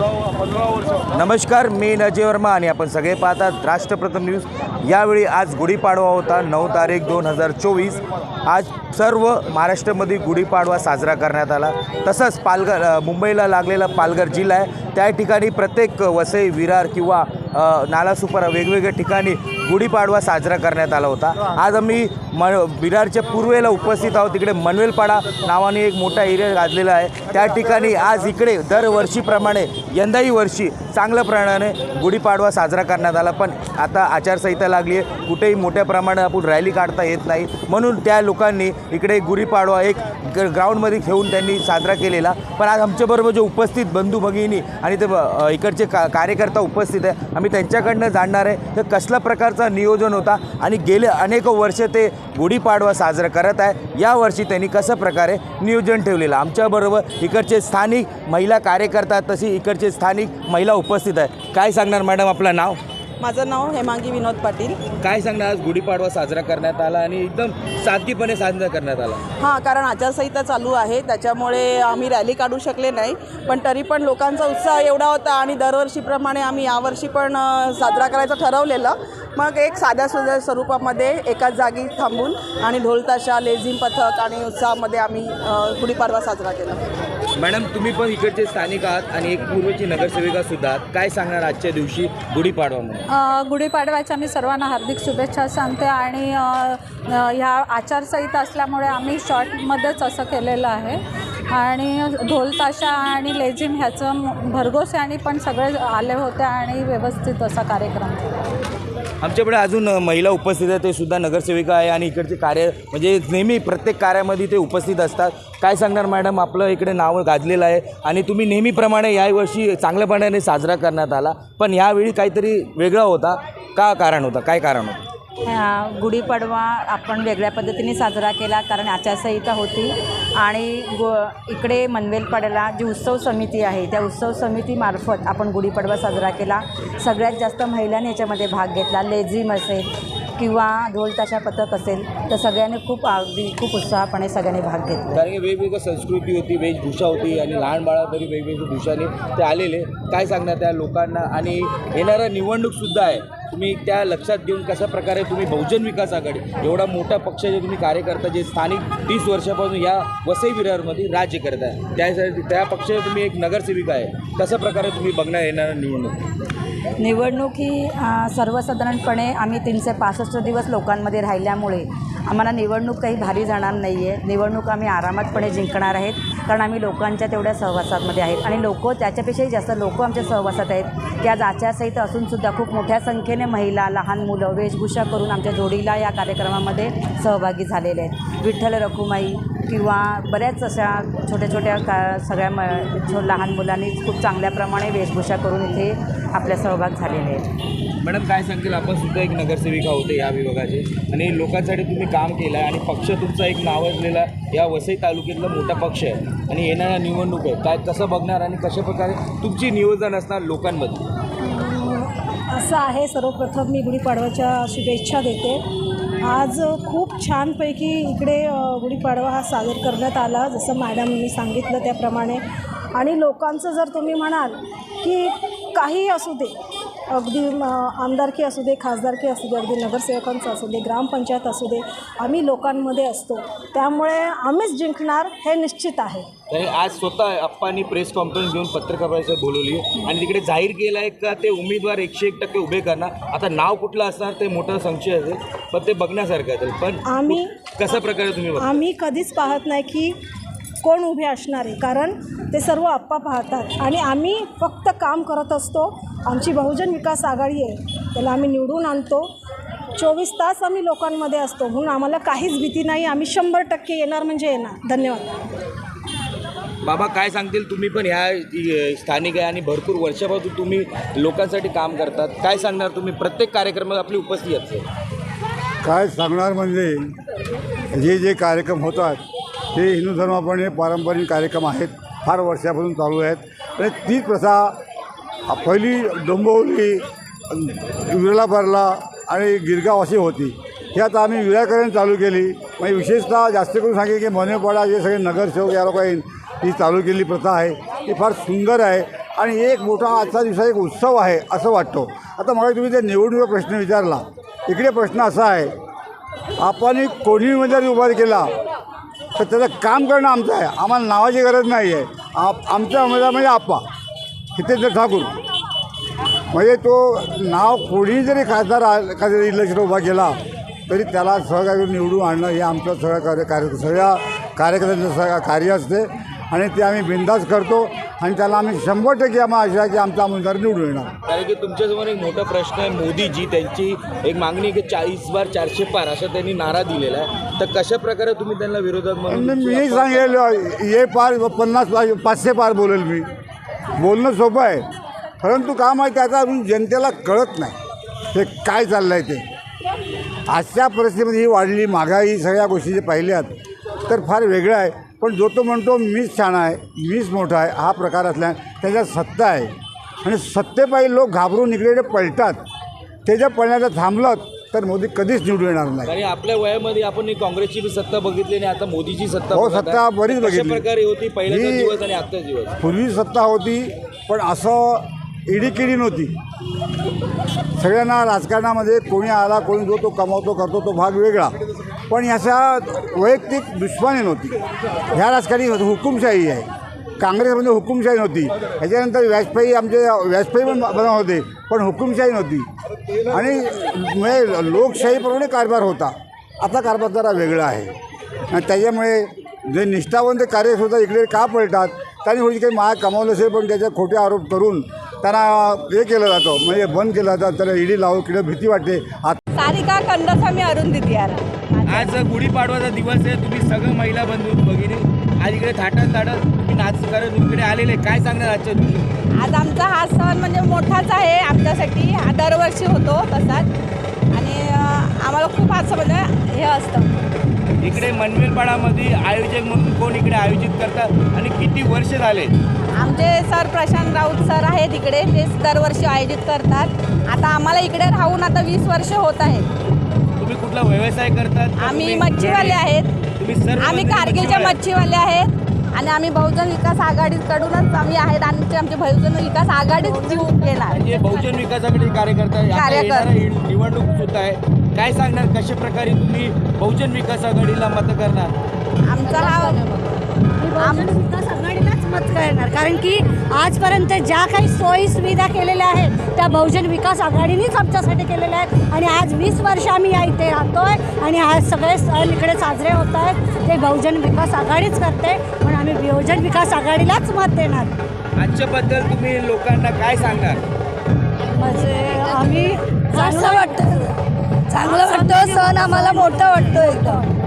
नमस्कार मी नजय वर्मा आणि आपण सगळे पाहतात राष्ट्रप्रथम न्यूज. यावेळी आज गुढीपाडवा होता नऊ तारीख दोन हजार चोवीस. आज सर्व महाराष्ट्रामध्ये गुढीपाडवा साजरा करण्यात आला. तसंच पालघर मुंबईला लागलेला पालघर जिल्हा आहे. त्या ठिकाणी प्रत्येक वसई विरार किंवा नालासुपारा वेगवेगळ्या ठिकाणी गुढीपाडवा साजरा करण्यात आला होता. आज आम्ही म विरारच्या पूर्वेला उपस्थित आहोत. तिकडे मनवेलपाडा नावाने एक मोठा एरिया गाजलेला आहे. त्या ठिकाणी आज इकडे दरवर्षीप्रमाणे यंदाही वर्षी चांगल्या प्रमाणाने गुढीपाडवा साजरा करण्यात आला. पण आता आचारसंहिता लागली आहे. कुठेही मोठ्या प्रमाणात आपण रॅली काढता येत नाही. म्हणून त्या लोकांनी इकडे गुढीपाडवा एक ग्राउंडमध्ये घेऊन त्यांनी साजरा केलेला. पण आज आमच्याबरोबर जे उपस्थित बंधू भगिनी आणि ते इकडचे का कार्यकर्ता उपस्थित आहे. आम्ही त्यांच्याकडनं जाणणार आहे. तर कसल्या प्रकारचं नियोजन होता आणि गेले अनेक वर्ष ते गुढीपाडवा साजरा करत आहे. यावर्षी त्यांनी कसं प्रकारे नियोजन ठेवलेलं? आमच्याबरोबर इकडचे स्थानिक महिला कार्यकर्ता तशी इकडचे स्थानिक महिला उपस्थित आहे काय सांगणार मॅडम आपलं नाव? माझं नाव हेमांगी विनोद पाटील. काय सांगणार? आज गुढीपाडवा साजरा करण्यात आला आणि एकदम साधीपणे साजरा करण्यात आला. हां कारण आचारसंहिता चालू आहे त्याच्यामुळे आम्ही रॅली काढू शकले नाही. पण तरी पण लोकांचा उत्साह एवढा होता आणि दरवर्षीप्रमाणे आम्ही यावर्षी पण साजरा करायचं ठरवलेलं. मग एक साध्या सुध्या स्वरूपामध्ये एकाच जागी थांबून आणि ढोलताशा लेझिम पथक आणि उत्साहामध्ये आम्ही गुढीपाडवा साजरा केला. मॅडम तुम्ही पण इकडचे स्थानिक आहात आणि एक पूर्वची नगरसेविका सुद्धा आहात. काय सांगणार आजच्या दिवशी गुढीपाडवा म्हणून? अ, गुढीपाडव्याच्या मी सर्वांना हार्दिक शुभेच्छा सांगते आणि अ, अ, ह्या आचारसंहिता असल्यामुळे आम्ही शॉर्टमध्येच असं केलेलं आहे. आणि ढोल ताशा आणि लेझिम ह्याचं भरघोस आणि पण सगळे आले होते आणि व्यवस्थित असा कार्यक्रम झाला आमच्याकडे अजून महिला उपस्थित आहेत ते सुद्धा नगरसेविका आहे आणि इकडचे कार्य म्हणजे नेहमी प्रत्येक कार्यामध्ये ते उपस्थित असतात. काय सांगणार मॅडम? आपलं इकडे नाव गाजलेलं आहे आणि तुम्ही नेहमीप्रमाणे यावर्षी चांगल्यापणाने साजरा करण्यात आला. पण यावेळी काहीतरी वेगळा होता. का कारण होता? काय कारण होतं? गुढीपाडवा आपण वेगळ्या पद्धतीने साजरा केला कारण आचारसंहिता होती. आणि गु इकडे मनवेलपाड्याला जी उत्सव समिती आहे त्या उत्सव समितीमार्फत आपण गुढीपाडवा साजरा केला. सगळ्यात जास्त महिलांनी याच्यामध्ये भाग घेतला. लेझिम असेल किंवा ढोल ताशा पथक असेल तर सगळ्यांनी खूप अगदी खूप उत्साहपणे सगळ्यांनी भाग घेतला. कारण की वेगवेगळी संस्कृती होती वेशभूषा होती आणि लहान बाळा तरी वेगवेगळ्या भूषाने ते आलेले. काय सांगणार त्या लोकांना? आणि येणारा निवडणूकसुद्धा आहे. तुम्ही त्या लक्षात घेऊन कशा प्रकारे तुम्ही बहुजन विकास आघाडी एवढा मोठा पक्ष जे तुम्ही कार्यकर्ता जे स्थानिक तीस वर्षापासून या वसई विरारमध्ये राज्य करत आहे. त्यासाठी त्या पक्षाचे तुम्ही एक नगरसेविका आहे. कशा प्रकारे तुम्ही बघणार येणार निवडणूक? निवडणूक ही सर्वसाधारणपणे आम्ही तीनशे पासष्ट दिवस लोकांमध्ये राहिल्यामुळे आम्हाला निवडणूक काही भारी जाणार नाही आहे निवडणूक आम्ही आरामातपणे जिंकणार आहेत कारण आम्ही लोकांच्या तेवढ्या सहवासामध्ये आहेत. आणि लोक त्याच्यापेक्षाही जास्त लोक आमच्या सहवासात आहेत की आज आचारसंहिता असूनसुद्धा खूप मोठ्या संख्येने महिला लहान मुलं वेशभूषा करून आमच्या जोडीला या कार्यक्रमामध्ये सहभागी झालेले आहेत. विठ्ठल रखुमाई किंवा बऱ्याच अशा छोट्या छोट्या का सगळ्या म छो लहान मुलांनी खूप चांगल्या प्रमाणे वेशभूषा करून इथे आपल्या सहभाग झालेले आहेत. मॅडम काय सांगतील? आपण सुद्धा एक नगरसेविका होते या विभागाचे. आणि लोकांसाठी तुम्ही काम केलं आहे आणि पक्ष तुमचा एक नावाजलेला या वसई तालुक्यातला मोठा पक्ष आहे. आणि येणारा निवडणूक आहे काय कसं बघणार आणि कशा प्रकारे तुमची नियोजन असणार लोकांमध्ये? असं आहे सर्वप्रथम मी गुढीपाडव्याच्या शुभेच्छा देते. आज खूप छानपैकी इकडे गुढीपाडवा हा साजर करण्यात आला. जसं मॅडमनी सांगितलं त्याप्रमाणे. आणि लोकांचं जर तुम्ही म्हणाल की काही असू दे अगदी आमदारकी असू दे खासदारकी असू दे अगदी नगरसेवकांचं असू दे ग्रामपंचायत असू दे आम्ही लोकांमध्ये असतो. त्यामुळे आम्हीच जिंकणार हे निश्चित आहे. आज स्वतः अप्पांनी प्रेस कॉन्फरन्स घेऊन पत्रकार परिषद बोलवली. आणि तिकडे जाहीर केलं आहे का ते उमेदवार एकशे एक टक्के उभे करणार? आता नाव कुठलं असणार ते मोठा संशय असेल पण ते बघण्यासारखं असेल. पण आम्ही कशा प्रकारे तुम्ही? आम्ही कधीच पाहत नाही की कोण उभे असणार आहे? कारण ते सर्व आप्पा पाहतात. आणि आम्ही फक्त काम करत असतो. आमची बहुजन विकास आघाडी आहे. त्याला आम्ही निवडून आणतो. चोवीस तास आम्ही लोकांमध्ये असतो. म्हणून आम्हाला काहीच भीती नाही. आम्ही शंभर टक्के येणार म्हणजे येणार. धन्यवाद. बाबा काय सांगतील? तुम्ही पण ह्या स्थानिक आहे आणि भरपूर वर्षापासून तुम्ही लोकांसाठी काम करतात. काय सांगणार तुम्ही? प्रत्येक कार्यक्रमात आपली उपस्थिती असते. काय सांगणार म्हणजे जे जे कार्यक्रम होतात ते हिंदू धर्माप्रमाणे पारंपरिक कार्यक्रम आहेत फार वर्षापासून चालू आहेत. आणि तीच प्रथा पहिली डोंबवली विरला भरला आणि गिरगाव अशी होती. ही आता आम्ही विराकरण चालू केली. म्हणजे विशेषतः जास्त करून सांगेल की मनेपाडा जे सगळे नगरसेवक या लोकांनी आहेत ही चालू केलेली प्रथा आहे. ती फार सुंदर आहे आणि एक मोठा आजचा दिवसा एक उत्सव आहे असं वाटतो. आता मला तुम्ही ते निवडणुका प्रश्न विचारला. इकडे प्रश्न असा आहे आपण कोणी उमेदवारी उभा केला तर त्याचं काम करणं आमचं आहे. आम्हाला नावाची गरज नाही आहे आप आमचा उमेदवार म्हणजे आप्पा हितेंद्र ठाकूर. म्हणजे तो नाव कोणी जरी खासदार आ- एखाद्या इलेक्शन उभा केला तरी त्याला सहकार्य निवडून आणणं हे आमचं सगळं कार्य कार्य सगळ्या कार्यकर्त्यांचं सगळं कार्य असते. आणि ते आम्ही बिंदास करतो. आणि त्याला आम्ही शंभर टक्के आम्हाला आशा आहे की आमचा उमेदवार निवडून येणार. कारण की तुमच्यासमोर एक मोठा प्रश्न आहे मोदीजी त्यांची एक मागणी आहे की चाळीस बार चारशे पार असं त्यांनी नारा दिलेला आहे. तर कशा प्रकारे तुम्ही त्यांना विरोधात म्हणून मी सांगेल हे पार पन्नास पाचशे पार बोलेल मी. बोलणं सोपं आहे. परंतु काम आहे त्याचा अजून जनतेला कळत नाही. ते काय चाललं आहे ते. आजच्या परिस्थितीमध्ये ही वाढली महागाई सगळ्या गोष्टी जे पाहिल्यात तर फार वेगळं आहे. पण जो तो म्हणतो मीच छान आहे मीच मोठा आहे हा प्रकार असल्या त्याच्यात सत्ता आहे. आणि सत्तेपायी लोक घाबरून इकडे पळतात ते जर पळण्याचं थांबलं तर मोदी कधीच निवडून येणार नाही. आणि आपल्या वयामध्ये आपण काँग्रेसची बी सत्ता बघितली आणि आता मोदीची सत्ता हो. सत्ता बरीच बघितली. प्रकारे होती? पहिल्याचा ही- दिवस आणि आजचा दिवस. पूर्वी सत्ता होती पण असं इडीकिडी नव्हती. सगळ्यांना राजकारणामध्ये कोणी आला कोणी जो तो कमावतो करतो तो भाग वेगळा. पण याचा वैयक्तिक दुश्मनी नव्हती. ह्या राजकारणी हुकुमशाही आहे. काँग्रेसमध्ये हुकुमशाही नव्हती. ह्याच्यानंतर व्याजपेयी आमचे व्याजपेयी पण बनवत होते पण हुकुमशाही नव्हती. आणि म्हणजे लोकशाहीप्रमाणे कारभार होता. आता कारभार जरा वेगळा आहे. आणि त्याच्यामुळे जे निष्ठावंत कार्यकर्ता इकडे का पळतात त्यांनी थोडी काही महाग कमावलं असेल पण त्याचे खोटे आरोप करून त्यांना हे केलं जातं. म्हणजे बंद केलं जातं त्याला ईडी लावून किंवा भीती वाटते आता सारिका खंडस्वामी अरुण दिदियाला आज गुढीपाडवाचा दिवस आहे तुम्ही सगळं महिला बंधू भगिनी आज इकडे थाटात थाटात तुम्ही नाच करत इकडे आलेले काय सांगणार आजच्या दिवशी? आज आमचा हा सण म्हणजे मोठाच आहे आमच्यासाठी हा दरवर्षी होतो तसाच. आणि आम्हाला खूप असं म्हणजे हे असतं. इकडे मनवेलपाडामध्ये आयोजक म्हणून कोण इकडे आयोजित करतात? आणि किती वर्ष झाले? आमचे सर प्रशांत राऊत सर आहेत इकडे ते दरवर्षी आयोजित करतात. आता आम्हाला इकडे राहून आता वीस वर्ष होत आहेत. तुम्ही कुठला व्यवसाय करतात का आम्ही तुम्ही मच्छीवाले आहेत. तुम्ही सर्व आम्ही मंडळी कारगिलचे मच्छीवाले आहेत. आणि आम्ही बहुजन विकास आघाडीकडूनच आम्ही आहेत. आणि आमचे बहुजन विकास आघाडीच जीव घेणार. म्हणजे बहुजन विकास आघाडी कार्यकर्ता आहे. आता कार्यकर्ते. येणारा निवडणूक सुद्धा आहे. काय सांगणार? कशा प्रकारे तुम्ही बहुजन विकास आघाडीला मत करणार? आमचा हा आम मत करणार. कारण की आजपर्यंत ज्या काही सोयी सुविधा केलेल्या आहेत त्या बहुजन विकास आघाडीनेच आमच्यासाठी केलेल्या आहेत. आणि आज वीस वर्ष आम्ही या इथे राहतोय आणि आज सगळे सण इकडे साजरे होत आहेत. ते बहुजन विकास आघाडीच करते पण आम्ही बहुजन विकास आघाडीलाच मत देणार. आजच्या बद्दल तुम्ही लोकांना काय सांगणार? म्हणजे आम्ही चांगलं वाटतं. चांगलं वाटतं सण आम्हाला मोठं वाटतं एकदम